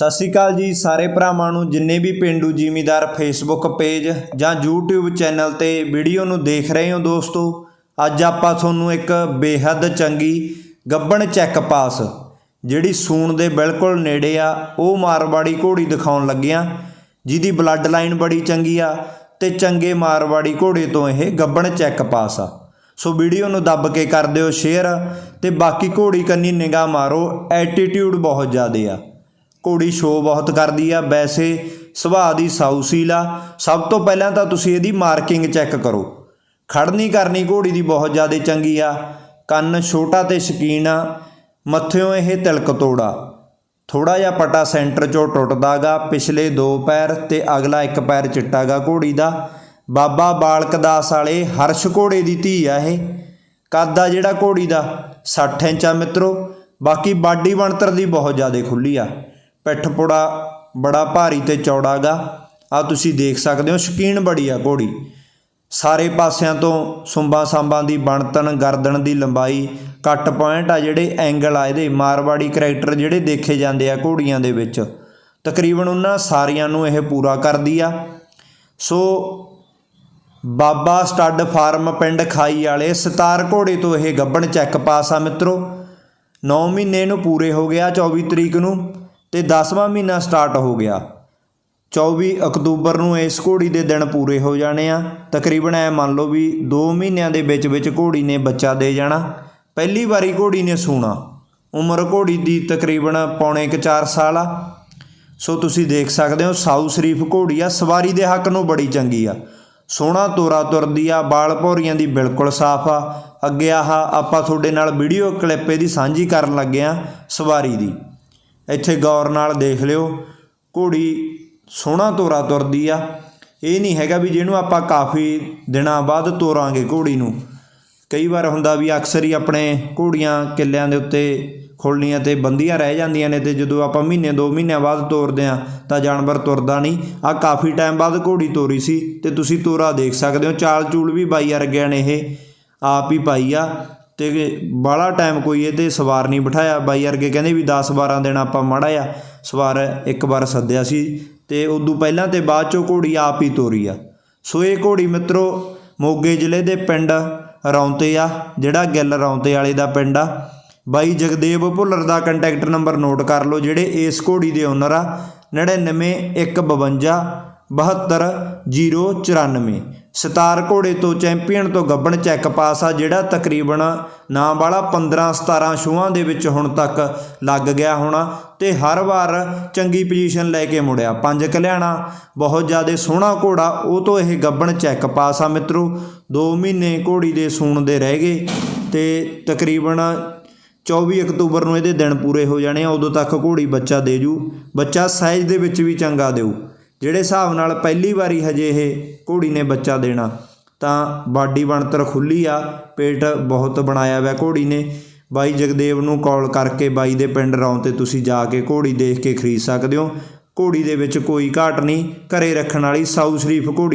ਸਤਿ ਸ਼੍ਰੀ ਅਕਾਲ ਜੀ ਸਾਰੇ ਭਰਾਵਾਂ ਨੂੰ, ਜਿੰਨੇ ਵੀ ਪਿੰਡੂ ਜ਼ਿਮੀਦਾਰ ਫੇਸਬੁੱਕ ਪੇਜ ਜਾਂ YouTube ਚੈਨਲ ਤੇ ਵੀਡੀਓ ਨੂੰ ਦੇਖ ਰਹੇ ਹੋ ਦੋਸਤੋ, ਅੱਜ ਆਪਾਂ ਤੁਹਾਨੂੰ ਇੱਕ ਬੇਹੱਦ ਚੰਗੀ ਗੱਬਣ ਚੈੱਕ ਪਾਸ ਜਿਹੜੀ ਸੂਣ ਦੇ ਬਿਲਕੁਲ ਨੇੜੇ ਆ, ਉਹ ਮਾਰਵਾੜੀ ਘੋੜੀ ਦਿਖਾਉਣ ਲੱਗਿਆ ਜਿਹਦੀ ਬਲੱਡ ਲਾਈਨ ਬੜੀ ਚੰਗੀ ਆ ਤੇ ਚੰਗੇ ਮਾਰਵਾੜੀ ਘੋੜੇ ਤੋਂ ਇਹ ਗੱਬਣ ਚੈੱਕ ਪਾਸ ਆ। ਸੋ ਵੀਡੀਓ ਨੂੰ ਦੱਬ ਕੇ ਕਰ ਦਿਓ ਸ਼ੇਅਰ ਤੇ ਬਾਕੀ ਘੋੜੀ ਕੰਨੀ ਨਿਗਾਹ ਮਾਰੋ ਐਟੀਟਿਊਡ ਬਹੁਤ ਜ਼ਿਆਦੇ ਆ। ਘੋੜੀ ਸ਼ੋ ਬਹੁਤ ਕਰਦੀ ਆ। ਵੈਸੇ ਸੁਭਾਅ ਦੀ ਸਾਊਸੀਲ ਆ। ਸਭ ਤੋਂ ਪਹਿਲਾਂ ਤਾਂ ਤੁਸੀਂ ਇਹਦੀ ਮਾਰਕਿੰਗ ਚੈੱਕ ਕਰੋ। ਖੜਨੀ ਕਰਨੀ ਘੋੜੀ ਦੀ ਬਹੁਤ ਜ਼ਿਆਦਾ ਚੰਗੀ ਆ। ਕੰਨ ਛੋਟਾ ਤੇ ਸ਼ਕੀਨ ਆ। ਮੱਥਿਓਂ ਇਹ ਤਿਲਕ ਤੋੜਾ। ਥੋੜਾ ਜਿਹਾ ਪਟਾ ਸੈਂਟਰ ਚੋਂ ਟੁੱਟਦਾਗਾ। ਪਿਛਲੇ ਦੋ ਪੈਰ ਤੇ ਅਗਲਾ ਇੱਕ ਪੈਰ ਚਿੱਟਾਗਾ ਘੋੜੀ ਦਾ। ਬਾਬਾ ਬਾਲਕ ਦਾਸ ਵਾਲੇ ਹਰਸ਼ ਘੋੜੇ ਦੀ ਧੀ ਆ ਇਹ। ਕੱਦ ਆ ਜਿਹੜਾ ਘੋੜੀ ਦਾ। 60 ਇੰਚ ਆ ਮਿੱਤਰੋ। ਬਾਕੀ ਬਾਡੀ ਬਣਤਰ ਦੀ ਬਹੁਤ ਜ਼ਿਆਦਾ ਖੁੱਲੀ ਆ। ਪਿੱਠ ਪੁੜਾ ਬੜਾ ਭਾਰੀ ਤੇ ਚੌੜਾਗਾ ਆ ਤੁਸੀਂ ਦੇਖ ਸਕਦੇ ਹੋ, ਸ਼ਕੀਨ ਬੜੀ ਆ ਘੋੜੀ। ਸਾਰੇ ਪਾਸਿਆਂ ਤੋਂ ਸੁੰਬਾਂ ਸਾਂਬਾਂ ਦੀ ਬਣਤਨ, ਗਰਦਨ ਦੀ ਲੰਬਾਈ, ਕੱਟ ਪੁਆਇੰਟ ਆ ਜਿਹੜੇ ਐਂਗਲ ਆ ਇਹਦੇ, ਮਾਰਵਾੜੀ ਕਰੈਕਟਰ ਜਿਹੜੇ ਦੇਖੇ ਜਾਂਦੇ ਆ ਘੋੜੀਆਂ ਦੇ ਵਿੱਚ। ਤਕਰੀਬਨ ਉਹਨਾਂ ਸਾਰੀਆਂ ਨੂੰ ਇਹ ਪੂਰਾ ਕਰਦੀ ਆ। ਸੋ ਬਾਬਾ ਸਟੱਡ ਫਾਰਮ ਪਿੰਡ ਖਾਈ ਵਾਲੇ ਸਤਾਰ ਘੋੜੇ ਤੋਂ ਇਹ ਗੱਬਣ ਚੈੱਕ ਪਾਸ ਆ ਮਿੱਤਰੋ। 9 ਮਹੀਨੇ ਨੂੰ ਪੂਰੇ ਹੋ ਗਿਆ 24 ਤਰੀਕ ਨੂੰ। ਤੇ 10ਵਾਂ ਮਹੀਨਾ ਸਟਾਰਟ ਹੋ ਗਿਆ। 24 ਅਕਤੂਬਰ ਨੂੰ ਇਸ ਘੋੜੀ ਦੇ ਦਿਨ ਪੂਰੇ ਹੋ ਜਾਣੇ ਆ। ਤਕਰੀਬਨ ਐ ਮੰਨ ਲਓ ਵੀ 2 ਮਹੀਨਿਆਂ ਦੇ ਵਿੱਚ ਵਿੱਚ ਘੋੜੀ ਨੇ ਬੱਚਾ ਦੇ ਜਾਣਾ। ਪਹਿਲੀ ਵਾਰੀ ਘੋੜੀ ਨੇ ਸੂਣਾ। ਉਮਰ ਘੋੜੀ ਦੀ ਤਕਰੀਬਨ ਪੌਣੇ ਕੁ 4 ਸਾਲ ਆ। ਸੋ ਤੁਸੀਂ ਦੇਖ ਸਕਦੇ ਹੋ ਸਾਊ ਸ਼ਰੀਫ ਘੋੜੀ ਆ। ਸਵਾਰੀ ਦੇ ਹੱਕ ਨੂੰ ਬੜੀ ਚੰਗੀ ਆ। ਸੋਹਣਾ ਤੋਰਾ ਤੁਰਦੀ ਆ, ਬਾਲ ਭੌਰੀਆਂ ਦੀ ਬਿਲਕੁਲ ਸਾਫ਼ ਆ। ਅੱਗੇ ਆਹ ਆਪਾਂ ਤੁਹਾਡੇ ਨਾਲ ਵੀਡੀਓ ਕਲਿੱਪ ਇਹਦੀ ਸਾਂਝੀ ਕਰਨ ਲੱਗੇ ਆ ਸਵਾਰੀ ਦੀ। ਇੱਥੇ ਗੌਰ ਨਾਲ ਦੇਖ ਲਿਓ, ਘੋੜੀ ਸੋਹਣਾ ਤੋਰਾ ਤੁਰਦੀ ਆ। ਇਹ ਨਹੀਂ ਹੈਗਾ ਵੀ ਜਿਹਨੂੰ ਆਪਾਂ ਕਾਫੀ ਦਿਨਾਂ ਬਾਅਦ ਤੋਰਾਂਗੇ ਘੋੜੀ ਨੂੰ। ਕਈ ਵਾਰ ਹੁੰਦਾ ਵੀ ਅਕਸਰ ਹੀ ਆਪਣੇ ਘੋੜੀਆਂ ਕਿੱਲਿਆਂ ਦੇ ਉੱਤੇ ਖੋਲਣੀਆਂ ਤੇ ਬੰਦੀਆਂ ਰਹਿ ਜਾਂਦੀਆਂ ਨੇ ਤੇ ਜਦੋਂ ਆਪਾਂ ਮਹੀਨੇ, ਦੋ ਮਹੀਨਿਆਂ ਬਾਅਦ ਤੋਰਦੇ ਆ ਤਾਂ ਜਾਨਵਰ ਤੁਰਦਾ ਨਹੀਂ। ਆ ਕਾਫੀ ਟਾਈਮ ਬਾਅਦ ਘੋੜੀ ਤੋਰੀ ਸੀ ਤੇ ਤੁਸੀਂ ਤੋਰਾ ਦੇਖ ਸਕਦੇ ਹੋ। ਚਾਲ ਚੂਲ ਵੀ ਬਾਈ ਵਰਗਿਆਂ ਨੇ ਇਹ ਆਪ ਹੀ ਪਾਈ ਆ। ਤੇ ਬਾਹਲਾ ਟਾਈਮ ਕੋਈ ਇਹ ਤੇ ਸਵਾਰ ਨਹੀਂ ਬਿਠਾਇਆ। ਬਾਈ ਵਰਗੇ ਕਹਿੰਦੇ ਵੀ 10 12 ਦਿਨ ਆਪਾਂ ਮਾੜਾ ਆ ਸਵਾਰ ਇੱਕ ਵਾਰ ਸੱਦਿਆ ਸੀ ਤੇ ਉਦੋਂ ਪਹਿਲਾਂ ਤੇ ਬਾਅਦ ਚੋਂ ਘੋੜੀ ਆਪ ਹੀ ਤੋਰੀ ਆ। ਸੋ ਇਹ ਘੋੜੀ ਮਿੱਤਰੋ ਮੋਗੇ ਜ਼ਿਲ੍ਹੇ ਦੇ ਪਿੰਡ ਰੌਂਤੇ ਆ, ਜਿਹੜਾ ਗਿੱਲ ਰੌਂਤੇ ਵਾਲੇ ਦਾ ਪਿੰਡ ਆ। ਬਾਈ ਜਗਦੇਵ ਭੁੱਲਰ ਦਾ ਕੰਟੈਕਟ ਨੰਬਰ ਨੋਟ ਕਰ ਲਓ, ਜਿਹੜੇ ਇਸ ਘੋੜੀ ਦੇ ਓਨਰ ਆ। 9915 72094 ਸਤਾਰ ਘੋੜੇ ਤੋਂ ਚੈਂਪੀਅਨ ਤੋਂ ਗੱਬਣ ਚੈੱਕ ਪਾਸ ਆ, ਜਿਹੜਾ ਤਕਰੀਬਨ ਨਾ ਵਾਲਾ 15 17 ਸ਼ੋਆਂ ਦੇ ਵਿੱਚ ਹੁਣ ਤੱਕ ਲੱਗ ਗਿਆ ਹੋਣਾ ਤੇ ਹਰ ਵਾਰ ਚੰਗੀ ਪੋਜੀਸ਼ਨ ਲੈ ਕੇ ਮੁੜਿਆ। ਪੰਜ ਕਲਿਆਣਾ ਬਹੁਤ ਜ਼ਿਆਦਾ ਸੋਹਣਾ ਘੋੜਾ, ਉਹ ਤੋਂ ਇਹ ਗੱਬਣ ਚੈੱਕ ਪਾਸ ਆ ਮਿੱਤਰੋ। 2 ਮਹੀਨੇ ਘੋੜੀ ਦੇ ਸੂਣ ਦੇ ਰਹਿ ਗਏ ਤੇ ਤਕਰੀਬਨ 24 ਅਕਤੂਬਰ ਨੂੰ ਇਹਦੇ ਦਿਨ ਪੂਰੇ ਹੋ ਜਾਣੇ ਆ, ਉਦੋਂ ਤੱਕ ਘੋੜੀ ਬੱਚਾ ਦੇ ਜੂ। ਬੱਚਾ ਸਾਈਜ਼ ਦੇ ਵਿੱਚ ਵੀ ਚੰਗਾ ਦੇਊ। ਜਿਹੜੇ ਹਿਸਾਬ ਨਾਲ ਪਹਿਲੀ ਵਾਰੀ ਹਜੇ ਇਹ ਘੋੜੀ ਨੇ ਬੱਚਾ ਦੇਣਾ, ਤਾਂ ਬਾਡੀ ਬਣਤਰ ਖੁੱਲੀ ਆ, ਪੇਟ ਬਹੁਤ ਬਣਾਇਆ ਹੋਇਆ ਘੋੜੀ ਨੇ। ਬਾਈ ਜਗਦੇਵ ਨੂੰ ਕਾਲ ਕਰਕੇ ਬਾਈ ਦੇ ਪਿੰਡ ਰੌਂ ਤੇ ਤੁਸੀਂ ਜਾ ਕੇ ਘੋੜੀ ਦੇਖ ਕੇ ਖਰੀਦ ਸਕਦੇ ਹੋ। ਘੋੜੀ ਦੇ ਵਿੱਚ ਕੋਈ ਘਾਟ ਨਹੀਂ, ਘਰੇ ਰੱਖਣ ਵਾਲੀ ਸਾਊ ਸ਼ਰੀਫ ਘੋੜੀ